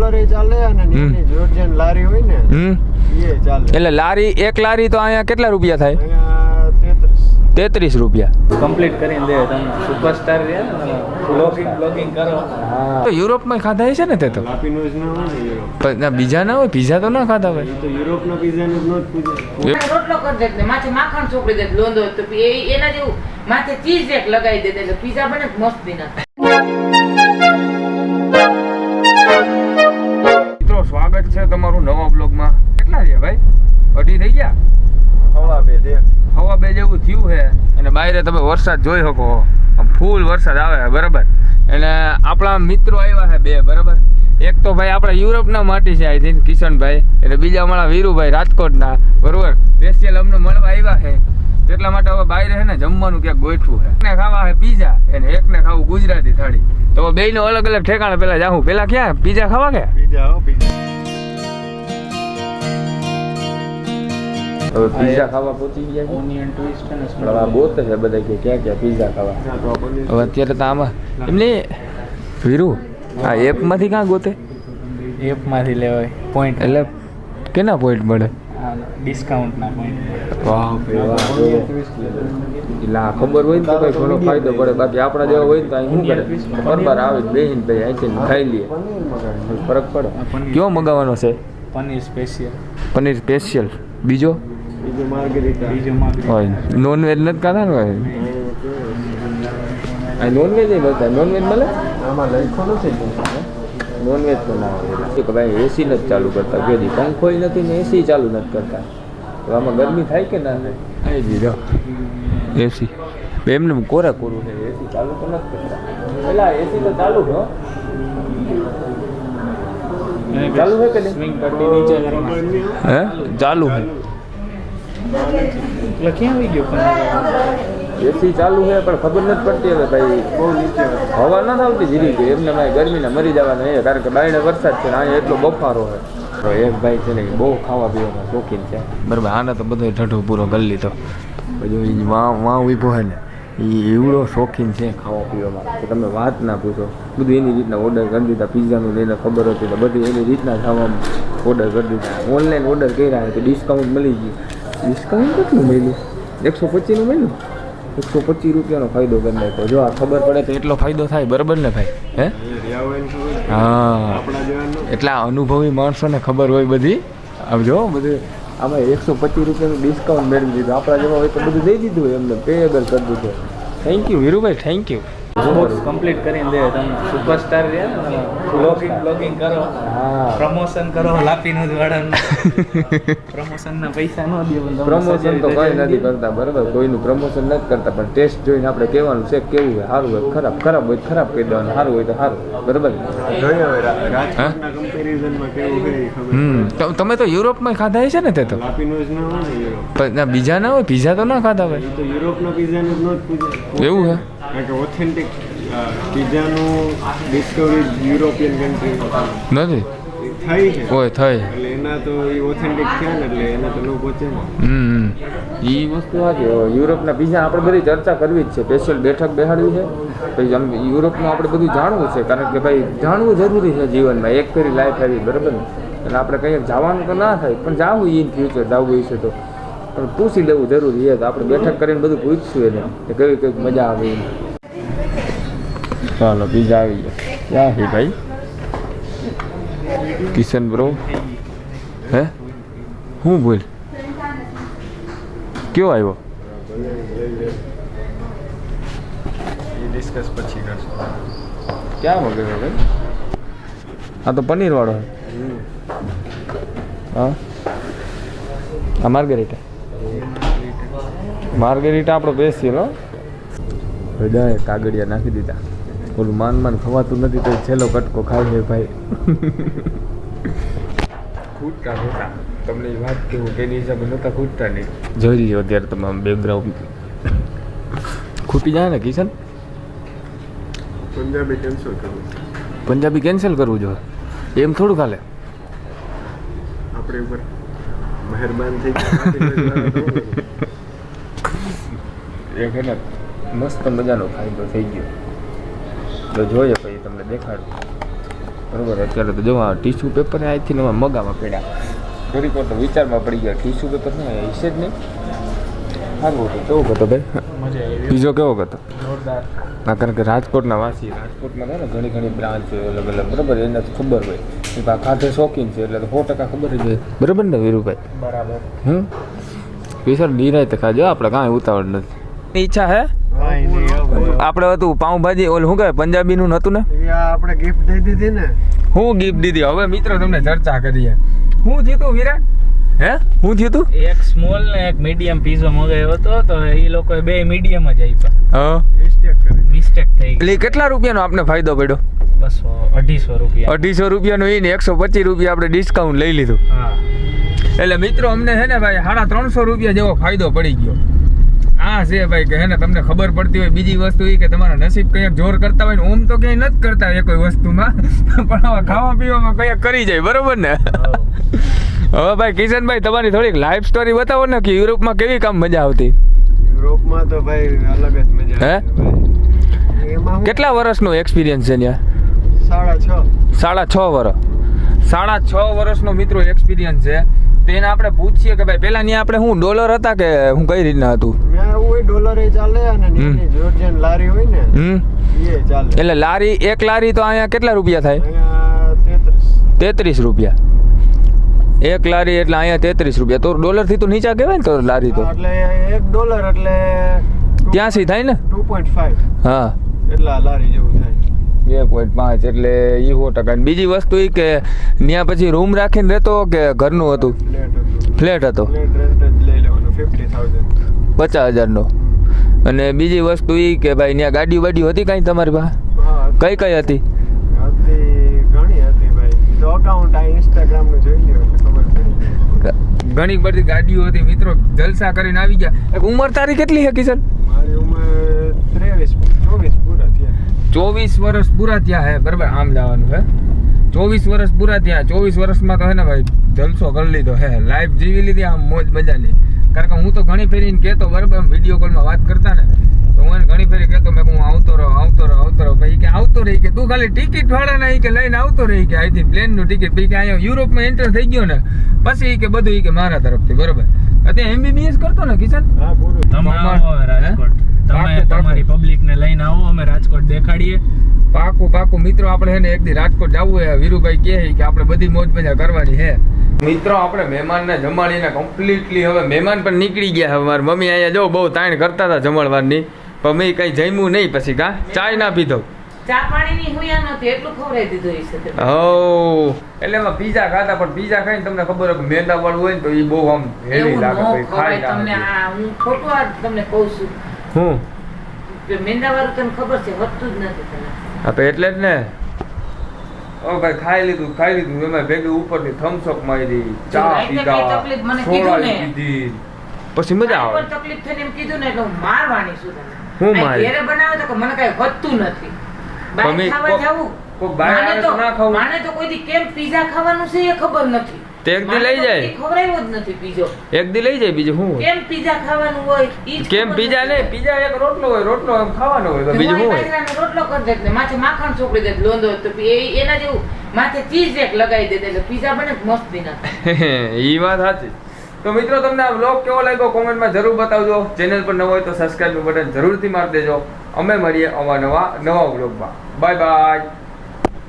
Roller એ ચાલે અને નાની જોર્જિયન લારી હોય ને હમ. એ ચાલે. એટલે લારી એક લારી તો અહીંયા કેટલા રૂપિયા થાય? તેત્રીસ. રૂપિયા. કમ્પ્લીટ કરીને દે તમે સુપરસ્ટાર રહ્યા બ્લોગિંગ બ્લોગિંગ કરો. તો યુરોપમાં ખાધા હશે ને તે તો? હોય પણ ના બીજા ના હોય? પીઝા તો ના ખાધા હોય? તો યુરોપના પીઝાનું જ જ રોટલો કરી દે માથે માખણ ચોપડી દે લોંદો તો એના જેવું માથે ચીઝ એક લગાવી દે એટલે પીઝા બને મસ્ત ના બહાર તમે વરસાદ જોઈ શકો. ફૂલ વરસાદ આવે, બરાબર? એટલે આપણા મિત્રો આવ્યા છે બે, બરાબર? એક તો ભાઈ આપણા યુરોપના માટી છે, આઈ થિંક, કિશનભાઈ. એટલે બીજા મારા વીરુભાઈ રાજકોટના, બરોબર? સ્પેશિયલ અમને મળવા આવ્યા છે. એટલા માટે હવે બહાર છે ને જમવાનું ક્યાંક ગોઠવું છે. એકને ખાવા છે પીઝા અને એકને ખાવું ગુજરાતી થાળી. તો બે અલગ અલગ ઠેકાણે પેલા જાઉં. પેલા ક્યાં? પીઝા ખાવા કે? પીઝા પીઝા હવે પીઝા ખાવા પહોંચી ગયા ઓનિયન ટ્વિસ્ટ અને છે બોત છે બધા કે ક્યાં ક્યાં પીઝા ખાવા. હવે અત્યારે તો આમાં એમને વીરુ આ એપમાંથી ક્યાં ગોતે? એપમાંથી લેવાય પોઈન્ટ એટલે કેના પોઈન્ટ મળે? ડિસ્કાઉન્ટના પોઈન્ટ વાહ ભાઈ વાહ ખબર હોય તો ભાઈ ઘણો ફાયદો પડે. બાકી આપણા જેવા હોય તો અહીં શું કરે? બરબાર આવે બેહીને ભાઈ અહીંથી ખાઈ લઈએ. ફરક પડે. કયો મગાવવાનો છે? પનીર સ્પેશિયલ પનીર સ્પેશિયલ બીજો? બીજું માર્ગરીટા બીજું માગણી હોય નોનવેજ નથી ખાતા ને ભાઈ આ નોનવેજ નહીં મળતા નોનવેજ મળે આમાં લખ્યું નથી નોનવેજ તો ના હોય કે ભાઈ એસી નથી ચાલુ કરતા કે દી પંખોય નથી ને એસી ચાલુ નથી કરતા તો આમાં ગરમી થાય કે ના થાય આવી દીધો એસી બે એમને કોરા કોરું છે એસી ચાલુ તો નથી કરતા પેલા એસી તો ચાલુ છે હો. ચાલુ છે કે નહીં? સ્વિંગ પટ્ટી નીચે કરી હે ચાલુ છે એટલે ક્યાં આવી ગયો પનીર એસી ચાલુ છે પણ ખબર નથી પડતી હવે ભાઈ. બહુ નીચે હવા ના આવતી જીરી ગઈ એમને ભાઈ ગરમીના મરી જવાના એ કારણ કે બાયણે વરસાદ છે ને અહીંયા એટલો બફારો છે. તો એક ભાઈ છે ને બહુ ખાવા પીવામાં શોખીન છે. બરાબર આને તો બધો ઠઠો પૂરો કરી લીધો. પછી વાવ વાં વાં ઊભો છે ને એ એવડો શોખીન છે ખાવા પીવામાં. કે તમે વાત ના પૂછો. બધું એની રીતના ઓર્ડર કરી દીધા પીઝાનું એને ખબર હતી તો બધું એની રીતના ખાવામાં ઓર્ડર કરી દીધા. ઓનલાઈન ઓર્ડર કર્યા તો ડિસ્કાઉન્ટ મળી ગયું. ડિસ્કાઉન્ટ કેટલું મળ્યું? એકસો પચીસનું મળ્યું? એકસો પચીસ રૂપિયાનો ફાયદો કરી નાખ્યો. જો આ ખબર પડે તો એટલો ફાયદો થાય, બરાબર ને ભાઈ? હે. હા. એટલા અનુભવી માણસોને ખબર હોય બધી. આમ જો, બધું આમાં એકસો પચીસ રૂપિયાનું ડિસ્કાઉન્ટ મેળવી દીધું. આપણા જેવા હોય તો બધું દઈ દીધું એમને પેએબલ કરી દીધું. Thank you Virubhai thank you box complete કરીને દે તમે સુપરસ્ટાર રહ્યા ને બ્લોગિંગ બ્લોગિંગ કરો હા. પ્રમોશન કરો લાપીનું જ વાળાનું પ્રમોશનના પૈસા ન દે પ્રમોશન તો કઈ નથી કરતા બરાબર? કોઈનું પ્રમોશન નથી કરતા પણ ટેસ્ટ જોઈને આપણે કહેવાનું છે કે કેવું હોય સારું હોય ખરાબ ખરાબ હોય ખરાબ કહી દેવાનું સારું હોય તો સારું બરાબર? જોઈએ હવે રાજકોટના કમ્પેરિઝનમાં કેવું છે એ ખબર હમ. તો તમે તો યુરોપમાં ખાધા હશે ને તે તો? લાપીનોઝ હોય પણ બીજા ના હોય પીઝા તો ના ખાધા હોય. તો યુરોપના પૂછે. એવું હે? કારણ કે ઓથેન્ટિક પીઝાનું ડિસ્કવરી યુરોપિયન કન્ટ્રી નથી? થઈ છે. થઈ. એટલે એના તો એ ઓથેન્ટિક છે ને એટલે એના તો ન પહોંચે ને. હમ એ વસ્તુ યુરોપના પીઝા આપણે બધી ચર્ચા કરવી જ છે. સ્પેશિયલ બેઠક બેહાડવી છે. પછી આમ યુરોપમાં આપણે બધું જાણવું છે. કારણ કે ભાઈ જાણવું જરૂરી છે જીવનમાં. એક ફેરી લાઈફ આવી બરાબર ને? એટલે આપણે કંઈક જવાનું તો ના થાય. પણ જાવું ઇન ફ્યુચર જવું છે તો. પણ પૂછી લેવું જરૂરી છે તો આપણે બેઠક કરીને બધું પૂછશું એને કે કઈ કંઈક મજા આવે ચાલો બીજા આવી ગયો. ક્યાં છે ભાઈ? કિશન બ્રો હે? હું બોલ? કયો આવ્યો? ડિસ્કસ પછી કરશું. ક્યાં મગાવ્યો ભાઈ? આ તો પનીર વાળો હા? આ માર્ગરીટા માર્ગરીટા આપણો બેસીએ લો બધાએ કાગળિયા નાખી દીધા. ઓલું માન માન ખવાતું નથી તો છેલ્લો કટકો ખાઈ ભાઈ. ખૂટતા નહોતા તમને એ વાત કેવું કે એની હિસાબે નહોતા ખૂટતા નહીં જોઈ લ્યો અત્યારે તમે આમ બેકગ્રાઉન્ડ ખૂટી જાય ને કિશન? પંજાબી કેન્સલ કરવું પંજાબી કેન્સલ કરવું જોઈએ. એમ થોડું ખાલે આપણે ઉપર મહેરબાન થઈ ગયા. એક એને મસ્ત મજાનો ફાયદો થઈ ગયો. તો જોઈએ પછી તમને દેખાડું. બરોબર અત્યારે તો જોવા આ ટીશ્યુ પેપરથી નવા મગામાં પડ્યા. વાર તો વિચારમાં પડી ગયા ટીશ્યુ પેપર ને હશે જ નહીં. સારું હતું કેવો હતો ભાઈ? બીજો કેવો હતો? જોરદાર. હા કારણ કે રાજકોટના વાસી રાજકોટમાં છે ને ઘણી ઘણી બ્રાન્ચ અલગ અલગ બરાબર એને ખબર હોય. એ આ ખાધે શોખીન છે એટલે તો સો ટકા ખબર જ હોય. બરાબર ને વીરુભાઈ? બરાબર. હમ? વિશાળ નિરાય તો ખાજો આપણે કાંઈ ઉતાવળ નથી. ઈચ્છા હે. આપણે હતું પાઉંભાજી ઓલું શું કહેવાય પંજાબીનું હતું ને? આપણે ગિફ્ટ દઈ દીધી ને. હું ગિફ્ટ દીધી? હવે મિત્રો તમને ચર્ચા કરીએ. હું જીતું વિરાટ? હે? હું જીતું? એક સ્મોલ ને એક મીડિયમ પીઝો મંગાવ્યો હતો તો એ લોકોએ બે મીડિયમ જ આપ્યા. હા. મિસ્ટેક કરી મિસ્ટેક થઈ એટલે કેટલા રૂપિયાનો આપને ફાયદો પડ્યો? બસો અઢીસો રૂપિયા. અઢીસો રૂપિયાનો એ ને એકસો પચીસ રૂપિયા આપણે ડિસ્કાઉન્ટ લઈ લીધું. હા. એટલે મિત્રો અમને છે ને ભાઈ સાડા ત્રણસો રૂપિયા જેવો ફાયદો પડી ગયો. આ છે ભાઈ કે ને તમને ખબર પડતી હોય બીજી વસ્તુ એ કે તમારા નસીબ કંઈક જોર કરતા હોય ને ઓમ તો ક્યાંય નથી કરતા એ કોઈ વસ્તુમાં. પણ હવે ખાવા પીવામાં કંઈક કરી જાય બરોબર ને? હવે ભાઈ કિશનભાઈ તમારી થોડીક લાઈફ સ્ટોરી બતાવો ને કે યુરોપમાં કેવી કામ મજા આવતી? યુરોપમાં તો ભાઈ અલગ જ મજા હું? કેટલા વર્ષનો એક્સપિરિયન્સ છે ત્યાં? સાડા છ. સાડા છ વર્ષ સાડા છ વર્ષનો મિત્રો એક્સપિરિયન્સ છે. તેને આપણે પૂછીએ કે ભાઈ પેલા ત્યાં આપણે શું ડોલર હતા કે હું કઈ રીતના હતું? એવું ડોલરે ચાલે અને જોર્જિયન લારી હોય ને હમ. એ ચાલે. એટલે લારી એક લારી તો અહીંયા કેટલા રૂપિયા થાય? તેત્રીસ. રૂપિયા. એક લારી એટલે અહીંયા તેત્રીસ રૂપિયા. તો ડોલરથી તો નીચા કહેવાય ને તો લારી તો. એટલે એક ડોલર એટલે ત્યાંસી થાય ને? Two point five. હા. એટલા લારી જેવું બે પોઈન્ટ પાંચ એટલે એ સો ટકા. બીજી વસ્તુ એ કે ત્યાં પછી રૂમ રાખીને રહેતો કે ઘરનું હતું? ફ્લેટ હતો. ફ્લેટ રેન્ટ જ લઈ લેવાનું ફિફ્ટી થાઉઝન્ડ પચાસ હજારનો. અને બીજી વસ્તુ એ કે ભાઈ ત્યાં ગાડી વાડી હતી કાંઈ તમારી પાસે? કઈ કઈ હતી? ઘણી બધી ગાડીઓ હતી. મિત્રો જલસા કરીને આવી ગયા. એક ઉંમર તારી કેટલી છે કિશન? મારી ઉંમર ત્રેવીસ ચોવીસ ચોવીસ વર્ષ પૂરા થયા હે બરાબર? આમ જવાનું હે. ચોવીસ વર્ષ પૂરા થયા ચોવીસ વર્ષમાં તો હે ને ભાઈ જલસો કરી લીધો હે. લાઈફ જીવી લીધી આમ મોજ મજાની. કારણ કે હું તો ઘણી ફેરીને કહેતો બરાબર? વીડિયો કોલમાં વાત કરતા ને તો હું એને ઘણી ફેરી કહેતો મેં કહું હું આવતો રહો આવતો રહો આવતો રહો. ભાઈ કે આવતો રહી કે તું ખાલી ટિકિટ નહીં કે લઈને આવતો રહી કે અહીંથી પ્લેનનું ટિકિટ પછી કે અહીંયા યુરોપમાં એન્ટર થઈ ગયો ને પછી કે બધું ઈ કે મારા તરફથી બરાબર? અત્યારે એમબીબીએસ કરતો ને કિશન? હા રાજકોટ? તમે. તમારી પબ્લિક ને લઈને આવો અમે રાજકોટ દેખાડીએ. પાકું પાકું. મિત્રો આપણે હે ને એક દી રાજકોટ જવું હે વીરુભાઈ કહે કે આપણે બધી મોજ મજા કરવાની હે મિત્રો આપણે મહેમાનને જમાડીને કમ્પ્લીટલી હવે મહેમાન પણ નીકળી ગયા હવે મારી મમ્મી અહીંયા જો બહુ તાણ કરતા હતા જમણવારની પણ મેં કઈ જમ્યું નહીં પછી કા? ચાય ના પીધો. એટલું એમાં પીઝા ખાતા પણ પીઝા ખાઈને તમને ખબર હોય મેંદા વાળું હોય ને તો એ બહુ આમ હેવી લાગે તમને ખોટું તમને કહું છું. હું? આપે ખબર છે વધતું જ નથી તને. હા તો એટલે જ ને. ઓ ભાઈ ખાઈ લીધું ખાઈ લીધું. એમાં ભેગી ઉપરથી થમ્સઅપ મારી ચા પીધા તકલીફ મને સોડા પીધી પછી મજા આવે. તકલીફ થઈને એમ કીધું ને એટલે હું મારવાની છું હું મારી? ઘેરે બનાવે તો મને કઈ વધતું નથી. બહાર ખાવા જાવું બહાર તો ના ખાવું. મને તો કોઈ દી કેમ પીઝા ખાવાનું છે એ ખબર નથી. તે એક દી લઈ જાય. કદી જ નથી પીઝો એક દી લઈ જાય બીજું શું કેમ પીઝા ખાવાનું હોય કેમ પીઝા ને પીઝા એક રોટલો હોય રોટલો એમ ખાવાનો હોય તો બીજું શું હોય? રોટલો કરી દે એટલે માથે માખણ ચોપડી દે લોંદો તો એના જેવું માથે ચીઝ એક લગાવી દે એટલે પીઝા બને મસ્તી ના ઈ વાત સાચી. તો મિત્રો તમને આ વ્લોગ કેવો લાગ્યો? કોમેન્ટમાં જરૂર બતાવજો. ચેનલ પર નવો હોય તો સબસ્ક્રાઇબનું બટન જરૂરથી મારી દેજો. અમે મળીએ અમારા નવા નવા વ્લોગમાં બાય બાય